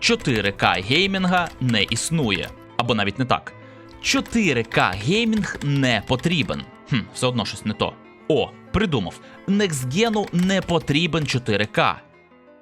4К геймінга не існує. Або навіть не так. 4К геймінг не потрібен. Хм, все одно щось не то. О, придумав. Нексгену не потрібен 4К.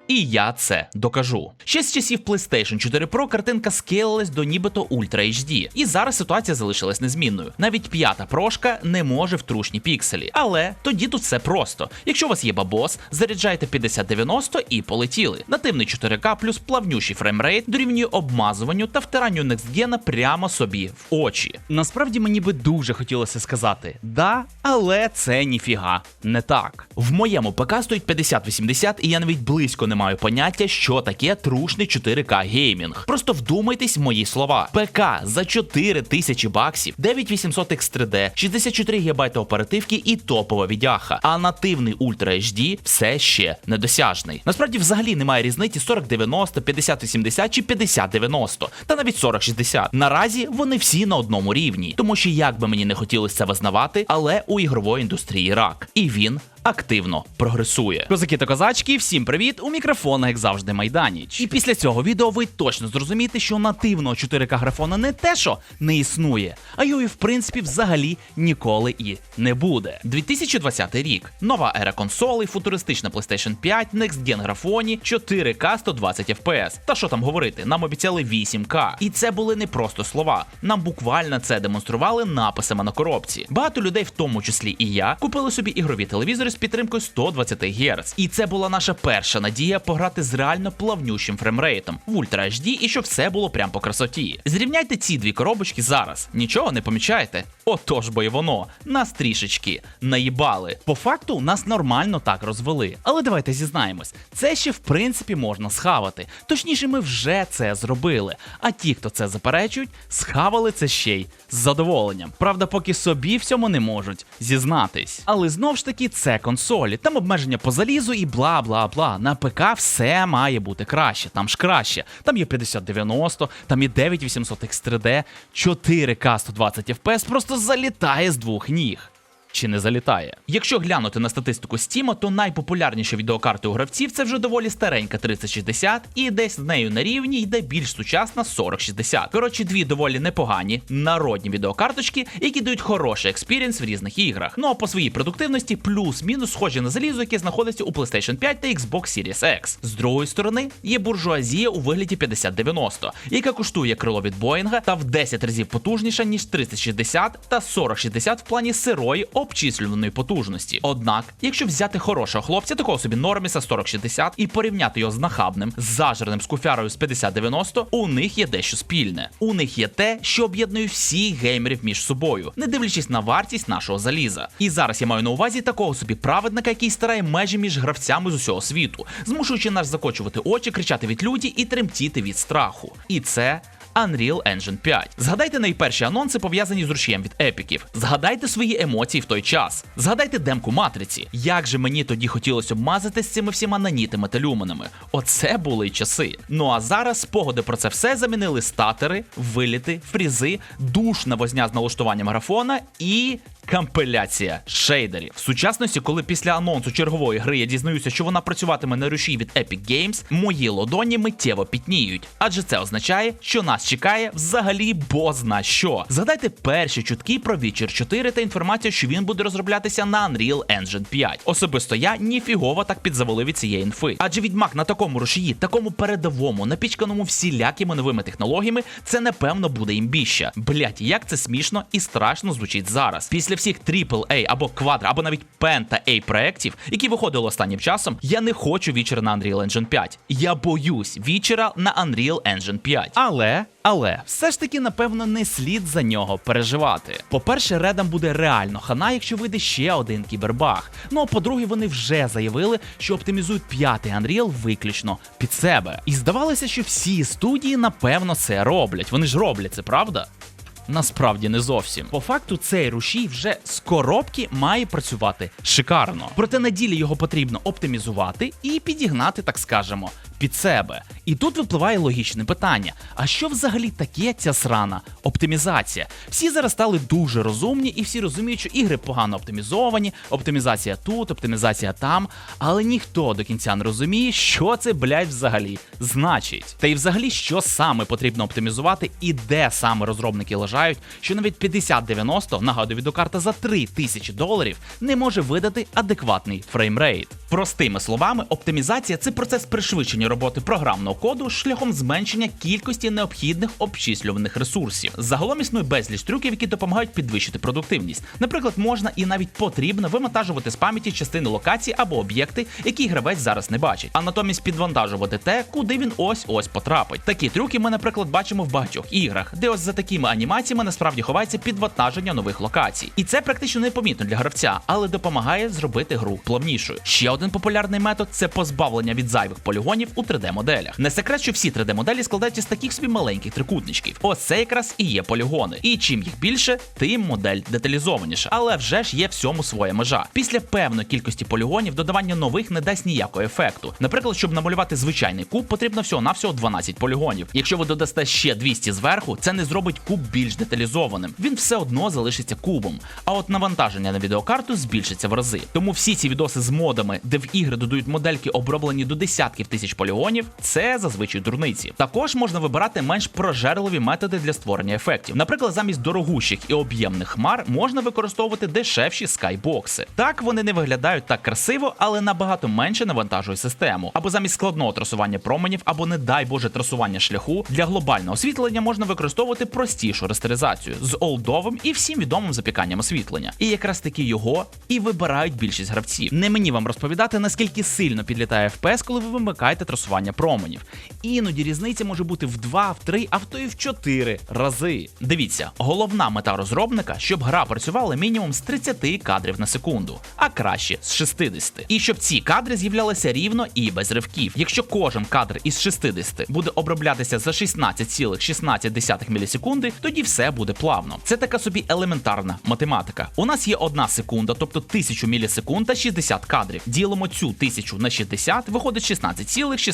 І я це докажу. Ще з часів PlayStation 4 Pro картинка скейлилась до нібито Ultra HD. І зараз ситуація залишилась незмінною. Навіть п'ята прошка не може в трушні пікселі. Але тоді тут все просто. Якщо у вас є бабос, заряджайте 5090 і полетіли. Нативний 4К плюс плавнющий фреймрейт дорівнює обмазуванню та втиранню некстгена прямо собі в очі. Насправді мені би дуже хотілося сказати да, але це ніфіга не так. В моєму ПК стоїть 5080, і я навіть близько не маю поняття, що таке трушний 4К геймінг. Просто вдумайтесь в мої слова. ПК за 4 тисячі баксів, 9800 X3D, 64 ГБ оперативки і топова відяха. А нативний Ultra HD все ще недосяжний. Насправді, взагалі немає різниці 4090, 5080 чи 5090, та навіть 4060. Наразі вони всі на одному рівні, тому що як би мені не хотілося це визнавати, але у ігрової індустрії рак, і він активно прогресує. Козаки та козачки, всім привіт! У мікрофона, як завжди, Майданіч. І після цього відео ви точно зрозумієте, що нативного 4К графона не те, що не існує, а його і в принципі взагалі ніколи і не буде. 2020 рік. Нова ера консолей, футуристична PlayStation 5, Next Gen графоні, 4К 120 FPS. Та що там говорити, нам обіцяли 8К. І це були не просто слова. Нам буквально це демонстрували написами на коробці. Багато людей, в тому числі і я, купили собі ігрові телевізори з підтримкою 120 Гц. І це була наша перша надія пограти з реально плавнющим фреймрейтом в Ultra HD і щоб все було прям по красоті. Зрівняйте ці дві коробочки зараз. Нічого не помічаєте? Отож бо й воно. Нас трішечки наїбали. По факту нас нормально так розвели. Але давайте зізнаємось, це ще в принципі можна схавати. Точніше, ми вже це зробили. А ті, хто це заперечують, схавали це ще й з задоволенням. Правда, поки собі в цьому не можуть зізнатись. Але знов ж таки, це консолі, там обмеження по залізу і бла бла бла. На ПК все має бути краще. Там ж краще. Там є 5090, там є 9800 X3D, 4К 120 FPS просто залітає з двох ніг. Чи не залітає? Якщо глянути на статистику Steam, то найпопулярніші відеокарти у гравців це вже доволі старенька 3060, і десь з нею на рівні йде більш сучасна 4060. Коротше, дві доволі непогані народні відеокарточки, які дають хороший експірієнс в різних іграх. Ну а по своїй продуктивності плюс-мінус схожі на залізо, яке знаходиться у PlayStation 5 та Xbox Series X. З другої сторони є буржуазія у вигляді 5090, яка коштує крило від Боїнга та в 10 разів потужніша ніж 360 та 4060 в плані сирої обчислюваної потужності. Однак, якщо взяти хорошого хлопця, такого собі Норміса 4060 і порівняти його з нахабним, зажирним скуфярою з 5090, у них є дещо спільне. У них є те, що об'єднує всіх геймерів між собою, не дивлячись на вартість нашого заліза. І зараз я маю на увазі такого собі праведника, який старає межі між гравцями з усього світу, змушуючи нас закочувати очі, кричати від люті і тремтіти від страху. І це. Unreal Engine 5. Згадайте найперші анонси, пов'язані з рушієм від епіків. Згадайте свої емоції в той час. Згадайте демку матриці. Як же мені тоді хотілося обмазати з цими всіма нанітами та люменами. Оце були часи. Ну а зараз спогади про це все замінили статери, виліти, фрізи, душна возня з налаштуванням графона і. Компиляція шейдерів в сучасності, коли після анонсу чергової гри я дізнаюся, що вона працюватиме на руші від Epic Games, мої лодоні миттєво пітніють, адже це означає, що нас чекає взагалі бозна що. Згадайте перші чутки про Witcher 4 та інформацію, що він буде розроблятися на Unreal Engine 5. Особисто я ніфігово так підзавалив від цієї інфи. Адже відьмак на такому рушії, такому передовому, напічканому всілякими новими технологіями, це напевно буде імбіща. Блять, як це смішно і страшно звучить зараз. Після всіх AAA або квадра, або навіть Penta A проєктів, які виходили останнім часом, я не хочу вічера на Unreal Engine 5. Я боюсь вічера на Unreal Engine 5. Але. Але все ж таки, напевно, не слід за нього переживати. По-перше, редам буде реально хана, якщо вийде ще один кібербаг. Ну а по-друге, вони вже заявили, що оптимізують п'ятий Unreal виключно під себе. І здавалося, що всі студії напевно це роблять. Вони ж роблять це, правда? Насправді не зовсім. По факту, цей рушій вже з коробки має працювати шикарно. Проте на ділі його потрібно оптимізувати і підігнати, так скажемо, під себе. І тут випливає логічне питання: а що взагалі таке ця срана оптимізація? Всі зараз стали дуже розумні, і всі розуміють, що ігри погано оптимізовані, оптимізація тут, оптимізація там, але ніхто до кінця не розуміє, що це, блядь, взагалі значить. Та й взагалі, що саме потрібно оптимізувати і де саме розробники лажають, що навіть 5090, нагадую, відеокарта за 3000 доларів не може видати адекватний фреймрейт. Простими словами, оптимізація це процес пришвидшення роботи програмного коду шляхом зменшення кількості необхідних обчислюваних ресурсів. Загалом існує безліч трюків, які допомагають підвищити продуктивність. Наприклад, можна і навіть потрібно вивантажувати з пам'яті частини локації або об'єкти, які гравець зараз не бачить, а натомість підвантажувати те, куди він ось ось потрапить. Такі трюки ми, наприклад, бачимо в багатьох іграх, де ось за такими анімаціями насправді ховається підвантаження нових локацій. І це практично непомітно для гравця, але допомагає зробити гру плавнішою. Ще один популярний метод це позбавлення від зайвих полігонів у 3D-моделях. Не секрет, що всі 3D-моделі складаються з таких собі маленьких трикутничків. Ось це якраз і є полігони. І чим їх більше, тим модель деталізованіша. Але вже ж є всьому своя межа. Після певної кількості полігонів додавання нових не дасть ніякого ефекту. Наприклад, щоб намалювати звичайний куб, потрібно всього навсього 12 полігонів. Якщо ви додасте ще 200 зверху, це не зробить куб більш деталізованим. Він все одно залишиться кубом. А от навантаження на відеокарту збільшиться в рази. Тому всі ці відоси з модами, де в ігри додають модельки, оброблені до десятків тисяч полігонів, це зазвичай дурниці. Також можна вибирати менш прожерливі методи для створення ефектів. Наприклад, замість дорогущих і об'ємних хмар можна використовувати дешевші скайбокси. Так вони не виглядають так красиво, але набагато менше навантажують систему. Або замість складного трасування променів, або не дай Боже трасування шляху для глобального освітлення можна використовувати простішу растеризацію з олдовим і всім відомим запіканням освітлення. І якраз таки його і вибирають більшість гравців. Не мені вам розповідати, наскільки сильно підлітає FPS, коли ви вимикаєте трасування променів. Іноді різниця може бути в 2, в 3, а в то і в 4 рази. Дивіться, головна мета розробника, щоб гра працювала мінімум з 30 кадрів на секунду, а краще з 60. І щоб ці кадри з'являлися рівно і без ривків. Якщо кожен кадр із 60 буде оброблятися за 16,16 мілісекунди, тоді все буде плавно. Це така собі елементарна математика. У нас є одна секунда, тобто 1000 мілісекунд та 60 кадрів. Ділимо цю 1000 на 60, виходить 16,16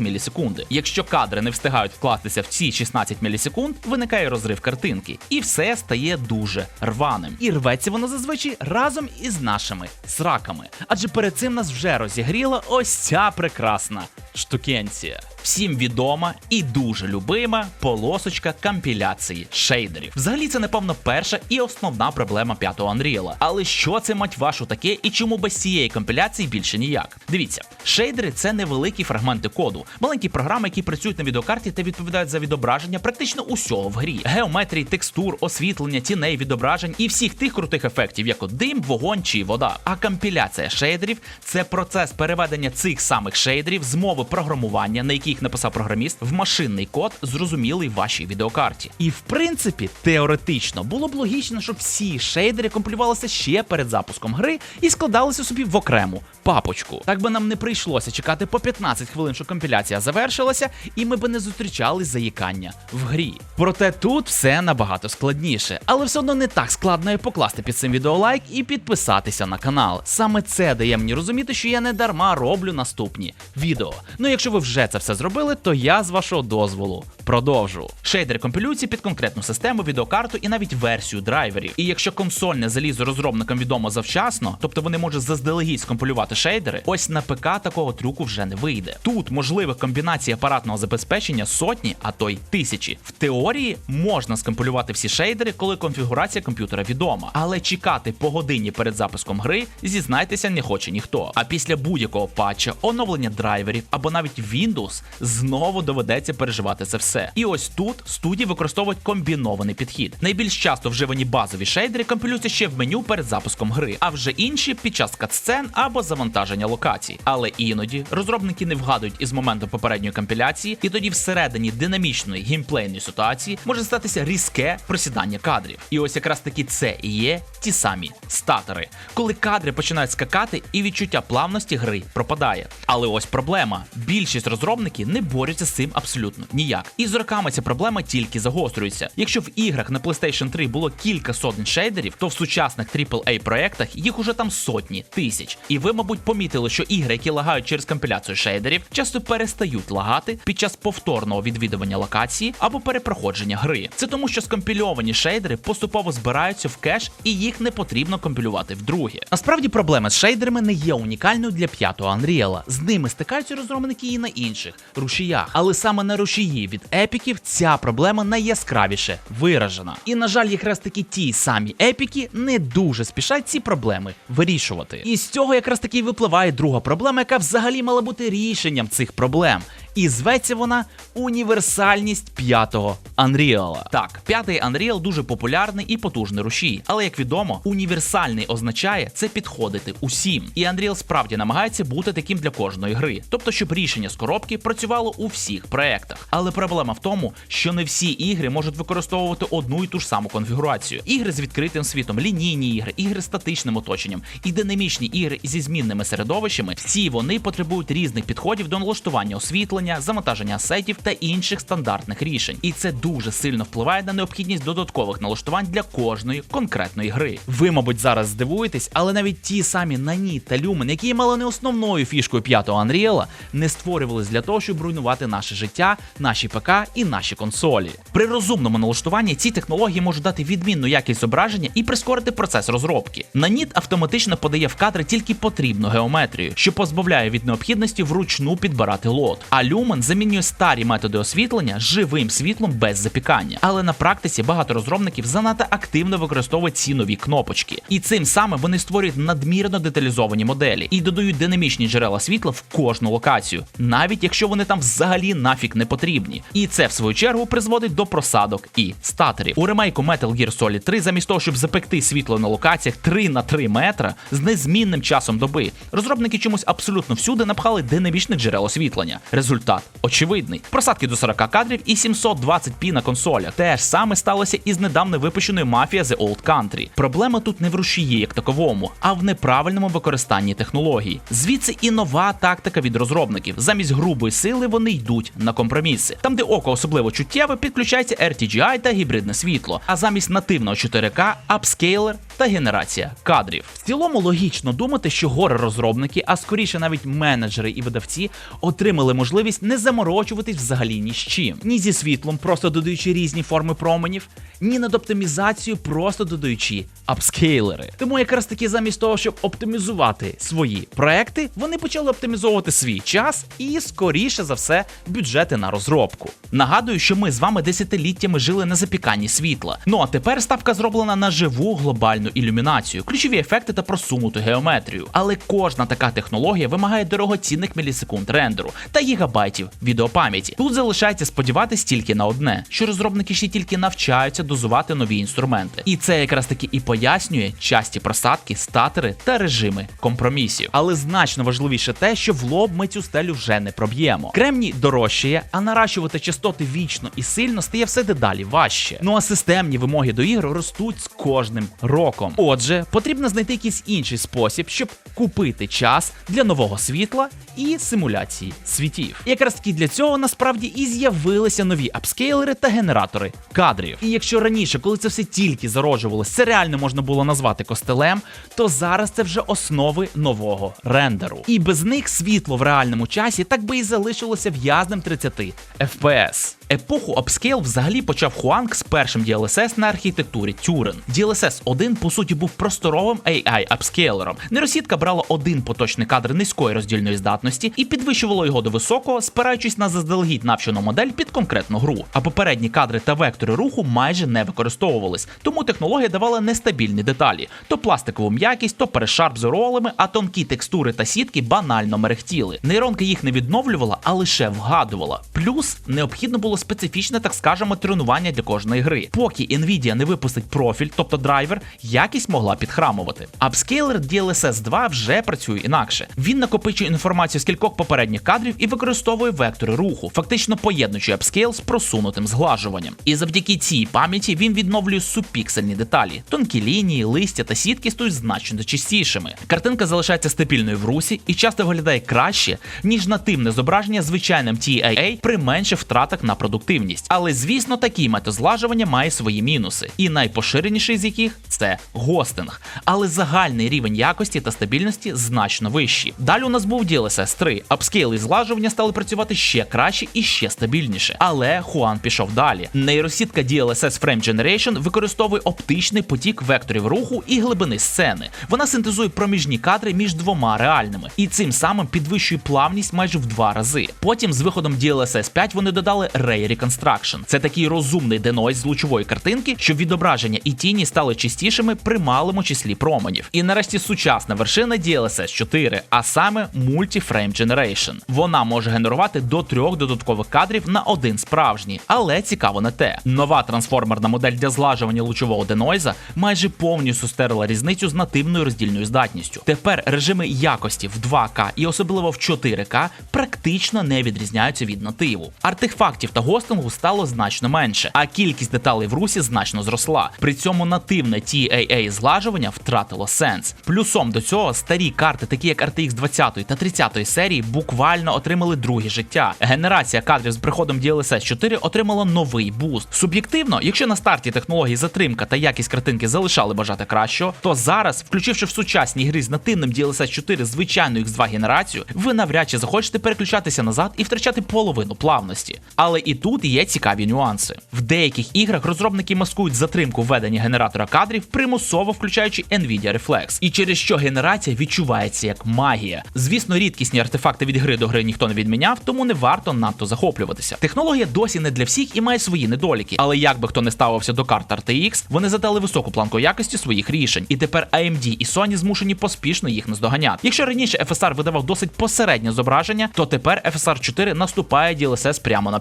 мілісекунди. Якщо кадри не встигають вкластися в ці 16 мілісекунд, виникає розрив картинки, і все стає дуже рваним. І рветься воно зазвичай разом із нашими сраками. Адже перед цим нас вже розігріла ось ця прекрасна штукенція. Всім відома і дуже любима полосочка компіляції шейдерів. Взагалі, це напевно перша і основна проблема п'ятого Unreal. Але що це мать вашу таке і чому без цієї компіляції більше ніяк? Дивіться, шейдери це невеликі фрагменти коду, маленькі програми, які працюють на відеокарті та відповідають за відображення практично усього в грі: геометрії, текстур, освітлення, тіней, відображень і всіх тих крутих ефектів, як от дим, вогонь чи вода. А компіляція шейдерів це процес переведення цих самих шейдерів з мови програмування, на якій їх написав програміст, в машинний код, зрозумілий вашій відеокарті. І в принципі, теоретично було б логічно, щоб всі шейдери компілювалися ще перед запуском гри і складалися собі в окрему папочку. Так би нам не прийшлося чекати по 15 хвилин, що компіляція завершилася, і ми би не зустрічали заїкання в грі. Проте тут все набагато складніше, але все одно не так складно і покласти під цим відео лайк і підписатися на канал. Саме це дає мені розуміти, що я не дарма роблю наступні відео. Ну якщо ви вже це все зробили, то я з вашого дозволу продовжу. Шейдери компілюються під конкретну систему, відеокарту і навіть версію драйверів. І якщо консольне залізо розробникам відомо завчасно, тобто вони можуть заздалегідь скомпілювати шейдери, ось на ПК такого трюку вже не вийде. Тут можливих комбінацій апаратного забезпечення сотні, а то й тисячі. В теорії можна скомпілювати всі шейдери, коли конфігурація комп'ютера відома, але чекати по годині перед запуском гри, зізнайтеся, не хоче ніхто. А після будь-якого патча, оновлення драйверів або навіть Windows знову доведеться переживати це все. І ось тут студії використовують комбінований підхід. Найбільш часто вживані базові шейдери компілюються ще в меню перед запуском гри, а вже інші під час катсцен або завантаження локацій. Але іноді розробники не вгадують із моменту попередньої компіляції, і тоді всередині динамічної геймплейної ситуації може статися різке просідання кадрів. І ось якраз таки це і є ті самі статори, коли кадри починають скакати і відчуття плавності гри пропадає. Але ось проблема: Більшість розробників не борються з цим абсолютно ніяк. І з роками ця проблема тільки загострюється. Якщо в іграх на PlayStation 3 було кілька сотень шейдерів, то в сучасних AAA проєктах їх уже там сотні тисяч. І ви, мабуть, помітили, що ігри, які лагають через компіляцію шейдерів, часто перестають лагати під час повторного відвідування локації або перепроходження гри. Це тому, що скомпільовані шейдери поступово збираються в кеш і їх не потрібно компілювати вдруге. Насправді проблема з шейдерами не є унікальною для п'ятого Unreal. З ними стикаються розробники і на інших рушіях. Але саме на рушії від епіків ця проблема найяскравіше виражена. І на жаль, якраз таки ті самі епіки не дуже спішать ці проблеми вирішувати. І з цього якраз таки випливає друга проблема, яка взагалі мала бути рішенням цих проблем. І зветься вона універсальність п'ятого Unreal. Так, п'ятий Unreal дуже популярний і потужний рушій, але як відомо, універсальний означає це підходити усім. І Unreal справді намагається бути таким для кожної гри, тобто, щоб рішення з коробки працювало у всіх проектах. Але проблема в тому, що не всі ігри можуть використовувати одну і ту ж саму конфігурацію. Ігри з відкритим світом, лінійні ігри, ігри з статичним оточенням і динамічні ігри зі змінними середовищами. Всі вони потребують різних підходів до налаштування освітлення, завантаження асетів та інших стандартних рішень. І це дуже сильно впливає на необхідність додаткових налаштувань для кожної конкретної гри. Ви, мабуть, зараз здивуєтесь, але навіть ті самі Нані та Lumen, які є мало не основною фішкою п'ятого Unreal, не створювались для того, щоб руйнувати наше життя, наші ПК і наші консолі. При розумному налаштуванні ці технології можуть дати відмінну якість зображення і прискорити процес розробки. Наніт автоматично подає в кадри тільки потрібну геометрію, що позбавляє від необхідності вручну підбирати лот. А Lumen замінює старі методи освітлення живим світлом без запікання. Але на практиці багато розробників занадто активно використовують ці нові кнопочки. І цим самим вони створюють надмірно деталізовані моделі і додають динамічні джерела світла в кожну локацію, навіть якщо вони там взагалі нафік не потрібні. І це в свою чергу призводить до просадок і статорів. У ремейку Metal Gear Solid 3 замість того, щоб запекти світло на локаціях 3 на 3 метра з незмінним часом доби, розробники чомусь абсолютно всюди напхали динамічних джерел освітлення. Результат очевидний: просадки до 40 кадрів і 720p на консолях. Те ж саме сталося із недавно випущеною Mafia The Old Country. Проблема тут не в рушії як таковому, а в неправильному використанні технологій. Звідси і нова тактика від розробників. Замість грубої сили вони йдуть на компроміси. Там, де око особливо чуттєве, підключається RTGI та гібридне світло. А замість нативного 4К апскейлер та генерація кадрів. В цілому логічно думати, що горе розробники, а скоріше навіть менеджери і видавці, отримали можливість не заморочуватись взагалі ні з чим, ні зі світлом, просто додаючи різні форми променів, ні над оптимізацією, просто додаючи апскейлери. Тому якраз таки замість того, щоб оптимізувати свої проекти, вони почали оптимізовувати свій час і, скоріше за все, бюджети на розробку. Нагадую, що ми з вами десятиліттями жили на запіканні світла. Ну а тепер ставка зроблена на живу глобальну ілюмінацію, ключові ефекти та просунуту геометрію. Але кожна така технологія вимагає дорогоцінних мілісекунд рендеру та гігабайтів відеопам'яті. Тут залишається сподіватись тільки на одне, що розробники ще тільки навчаються дозувати нові інструменти. І це якраз таки і пояснює часті просадки, статери та режими компромісів. Але значно важливіше те, що в лоб ми цю стелю вже не проб'ємо. Кремній дорожчає, а наращувати частоти вічно і сильно стає все дедалі важче. Ну а системні вимоги до ігр ростуть з кожним роком. Отже, потрібно знайти якийсь інший спосіб, щоб купити час для нового світла і симуляції світів. І якраз таки для цього насправді і з'явилися нові апскейлери та генератори кадрів. І якщо раніше, коли це все тільки зароджувалось, це реально можна було назвати костелем, то зараз це вже основи нового рендеру. І без них світло в реальному часі так би і залишилося в'язним 30 FPS. Епоху апскейл взагалі почав Хуанг з першим DLSS на архітектурі Turing. DLSS 1 по суті був просторовим AI апскейлером. Нейросітка брала один поточний кадр низької роздільної здатності і підвищувала його до високого, спираючись на заздалегідь навчену модель під конкретну гру. А попередні кадри та вектори руху майже не використовувались, тому технологія давала нестабільні деталі: то пластикову м'якість, то перешарп з оролами, а тонкі текстури та сітки банально мерехтіли. Нейронка їх не відновлювала, а лише вгадувала. Плюс необхідно було було специфічне, так скажемо, тренування для кожної гри. Поки Nvidia не випустить профіль, тобто драйвер, якість могла підхрамувати. Апскейлер DLSS 2 вже працює інакше. Він накопичує інформацію з кількох попередніх кадрів і використовує вектори руху, фактично поєднуючи апскейл з просунутим зглажуванням. І завдяки цій пам'яті він відновлює субпіксельні деталі. Тонкі лінії, листя та сітки стають значно чистішими. Картинка залишається стабільною в русі і часто виглядає краще, ніж нативне зображення звичайним TAA при менших втратах на продуктивність. Але звісно, такий метод зглажування має свої мінуси. І найпоширеніший з яких це гостинг. Але загальний рівень якості та стабільності значно вищий. Далі у нас був DLSS 3. Апскейл і зглажування стали працювати ще краще і ще стабільніше. Але Хуан пішов далі. Нейросітка DLSS Frame Generation використовує оптичний потік векторів руху і глибини сцени. Вона синтезує проміжні кадри між двома реальними і цим самим підвищує плавність майже в два рази. Потім з виходом DLSS 5 вони додали Ray Reconstruction. Це такий розумний денойз з лучової картинки, щоб відображення і тіні стали чистішими при малому числі променів. І нарешті сучасна вершина DLSS 4, а саме Multi-Frame Generation. Вона може генерувати до трьох додаткових кадрів на один справжній, але цікаво не те. Нова трансформерна модель для злажування лучового денойза майже повністю стерла різницю з нативною роздільною здатністю. Тепер режими якості в 2К і особливо в 4К практично не відрізняються від нативу. Артефактів та гостингу стало значно менше, а кількість деталей в русі значно зросла. При цьому нативне TAA зглажування втратило сенс. Плюсом до цього старі карти, такі як RTX 20 та 30 серії, буквально отримали друге життя. Генерація кадрів з приходом DLSS 4 отримала новий буст. Суб'єктивно, якщо на старті технології затримка та якість картинки залишали бажати кращого, то зараз, включивши в сучасні гри з нативним DLSS 4 звичайну X2 генерацію, ви навряд чи захочете переключатися назад і втрачати половину плавності. Але і тут є цікаві нюанси. В деяких іграх розробники маскують затримку введення генератора кадрів, примусово включаючи Nvidia Reflex, і через що генерація відчувається як магія. Звісно, рідкісні артефакти від гри до гри ніхто не відміняв, тому не варто надто захоплюватися. Технологія досі не для всіх і має свої недоліки, але як би хто не ставився до карт RTX, вони задали високу планку якості своїх рішень, і тепер AMD і Sony змушені поспішно їх наздоганяти. Якщо раніше FSR видавав досить посереднє зображення, то тепер FSR 4 наступає DLSS прямо на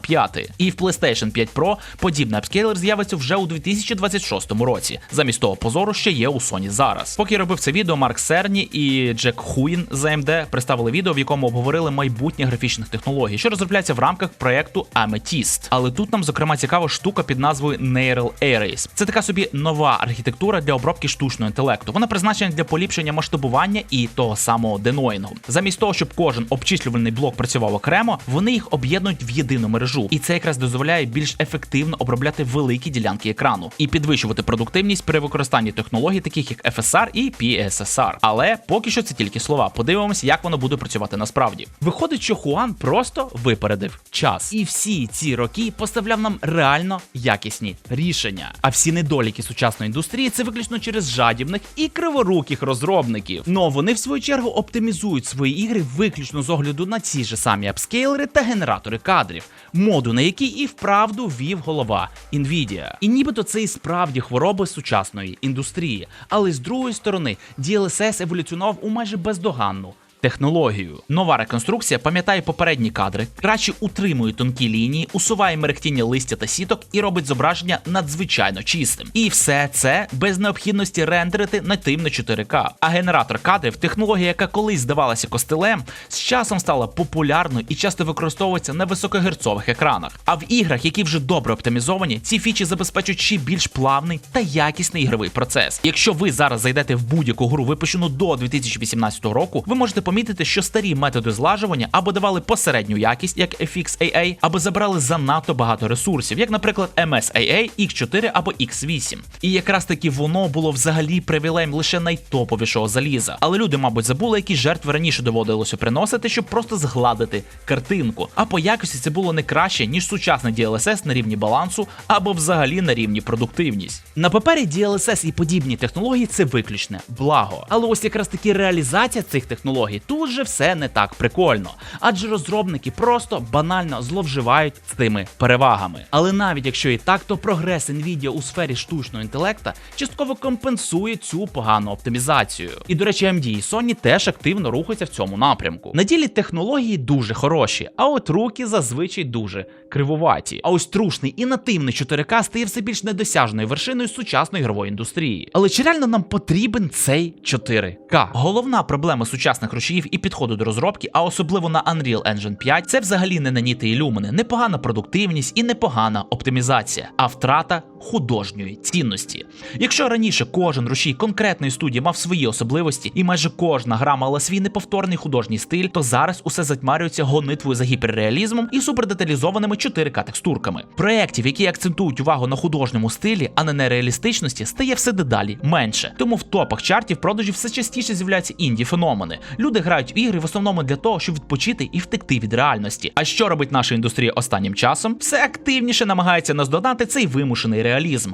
І в PlayStation 5 Pro подібний апскейлер з'явиться вже у 2026 році. Замість того позору, що є у Sony зараз. Поки робив це відео, Марк Серні і Джек Хуїн з AMD представили відео, в якому обговорили майбутнє графічних технологій, що розробляється в рамках проекту Amethyst. Але тут нам зокрема цікава штука під назвою Neural Arrays. Це така собі нова архітектура для обробки штучного інтелекту. Вона призначена для поліпшення масштабування і того самого деноїнгу. Замість того, щоб кожен обчислювальний блок працював окремо, вони їх об'єднують в єдину мережу, і це якраз дозволяє більш ефективно обробляти великі ділянки екрану і підвищувати продуктивність при використанні технологій, таких як FSR і PSSR. Але поки що це тільки слова. Подивимося, як воно буде працювати насправді. Виходить, що Хуан просто випередив час, і всі ці роки поставляв нам реально якісні рішення. А всі недоліки сучасної індустрії це виключно через жадібних і криворуких розробників. Ну вони в свою чергу оптимізують свої ігри виключно з огляду на ці ж самі апскейлери та генератори кадрів, моду на які і вправду вів голова Nvidia. І нібито це і справді хвороби сучасної індустрії. Але з другої сторони, DLSS еволюціонував у майже бездоганну технологію. Нова реконструкція пам'ятає попередні кадри, краще утримує тонкі лінії, усуває мерехтіння листя та сіток і робить зображення надзвичайно чистим. І все це без необхідності рендерити нативно 4К. А генератор кадрів, технологія, яка колись здавалася костелем, з часом стала популярною і часто використовується на високогерцових екранах. А в іграх, які вже добре оптимізовані, ці фічі забезпечують ще більш плавний та якісний ігровий процес. Якщо ви зараз зайдете в будь-яку гру, випущену до 2018 року, ви можете помітити, що старі методи злажування або давали посередню якість, як FXAA, або забрали занадто багато ресурсів, як, наприклад, MSAA, X4 або X8. І якраз таки воно було взагалі привілеєм лише найтоповішого заліза. Але люди, мабуть, забули, які жертви раніше доводилося приносити, щоб просто згладити картинку. А по якості це було не краще, ніж сучасний DLSS на рівні балансу або взагалі на рівні продуктивність. На папері DLSS і подібні технології це виключне благо. Але ось якраз таки реалізація цих технологій тут же все не так прикольно, адже розробники просто банально зловживають цими перевагами. Але навіть якщо і так, то прогрес Nvidia у сфері штучного інтелекта частково компенсує цю погану оптимізацію. І до речі, AMD і Sony теж активно рухаються в цьому напрямку. На ділі технології дуже хороші, а от руки зазвичай дуже кривуваті. А ось трушний і нативний 4К стає все більш недосяжною вершиною сучасної ігрової індустрії. Але чи реально нам потрібен цей 4К? Головна проблема сучасних рушіїв і підходу до розробки, а особливо на Unreal Engine 5, це взагалі не наніти ілюмини, непогана продуктивність і непогана оптимізація, а втрата художньої цінності. Якщо раніше кожен рушій конкретної студії мав свої особливості, і майже кожна гра мала свій неповторний художній стиль, то зараз усе затьмарюється гонитвою за гіперреалізмом і супердеталізованими 4К текстурками. Проєктів, які акцентують увагу на художньому стилі, а не на реалістичності, стає все дедалі менше. Тому в топах чартів продажів все частіше з'являються інді феномени. Люди грають в ігри в основному для того, щоб відпочити і втекти від реальності. А що робить наша індустрія останнім часом? Все активніше намагається наздогнати цей вимушений реалізм.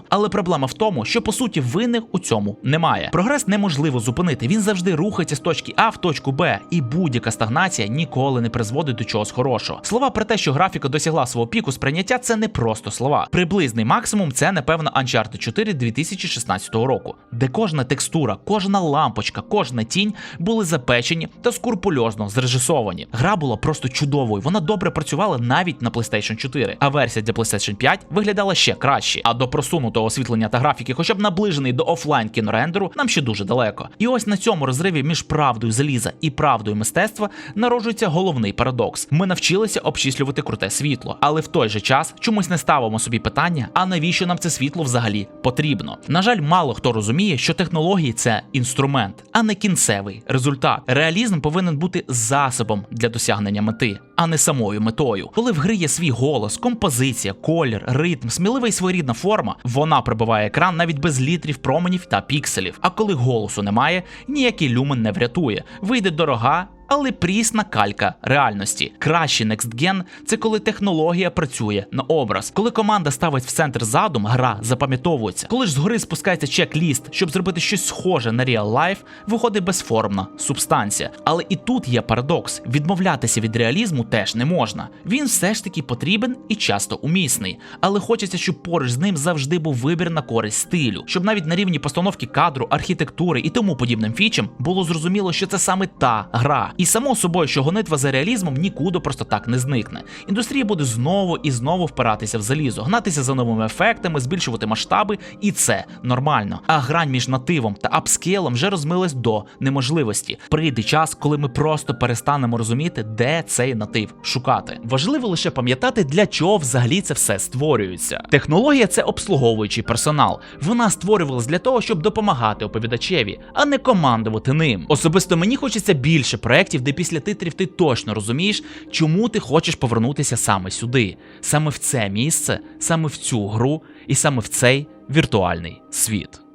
Але проблема в тому, що по суті винних у цьому немає. Прогрес неможливо зупинити. Він завжди рухається з точки А в точку Б, і будь-яка стагнація ніколи не призводить до чогось хорошого. Слова про те, що графіка досягла свого піку сприйняття, це не просто слова. Приблизний максимум це напевно Uncharted 4 2016 року, де кожна текстура, кожна лампочка, кожна тінь були запечені та скрупульозно зрежисовані. Гра була просто чудовою. Вона добре працювала навіть на PlayStation 4, а версія для PlayStation 5 виглядала ще краще. А до просунутого освітлення та графіки, хоча б наближений до офлайн кінорендеру, нам ще дуже далеко. І ось на цьому розриві між правдою заліза і правдою мистецтва народжується головний парадокс. Ми навчилися обчислювати круте світло, але в той же час чомусь не ставимо собі питання, а навіщо нам це світло взагалі потрібно. На жаль, мало хто розуміє, що технології це інструмент, а не кінцевий результат. Реалізм повинен бути засобом для досягнення мети, а не самою метою. Коли в гри є свій голос, композиція, колір, ритм, смілива і своєрідна форма, вона прибиває екран навіть без літрів променів та пікселів. А коли голосу немає, ніякий люмен не врятує. Вийде дорога. Але прісна калька реальності. Кращий Next Gen – це коли технологія працює на образ. Коли команда ставить в центр задум, гра запам'ятовується. Коли ж згори спускається чек-ліст, щоб зробити щось схоже на Real Life, виходить безформна субстанція. Але і тут є парадокс: відмовлятися від реалізму теж не можна. Він все ж таки потрібен і часто умісний. Але хочеться, щоб поруч з ним завжди був вибір на користь стилю, щоб навіть на рівні постановки кадру, архітектури і тому подібним фічам було зрозуміло, що це саме та гра. І само собою, що гонитва за реалізмом нікуди просто так не зникне. Індустрія буде знову і знову впиратися в залізо, гнатися за новими ефектами, збільшувати масштаби, і це нормально. А грань між нативом та апскейлом вже розмилась до неможливості. Прийде час, коли ми просто перестанемо розуміти, де цей натив шукати. Важливо лише пам'ятати, для чого взагалі це все створюється. Технологія це обслуговуючий персонал. Вона створювалась для того, щоб допомагати оповідачеві, а не командувати ним. Особисто мені хочеться більше проєктів, де після титрів ти точно розумієш, чому ти хочеш повернутися саме сюди, саме в це місце, саме в цю гру і саме в цей віртуальний світ.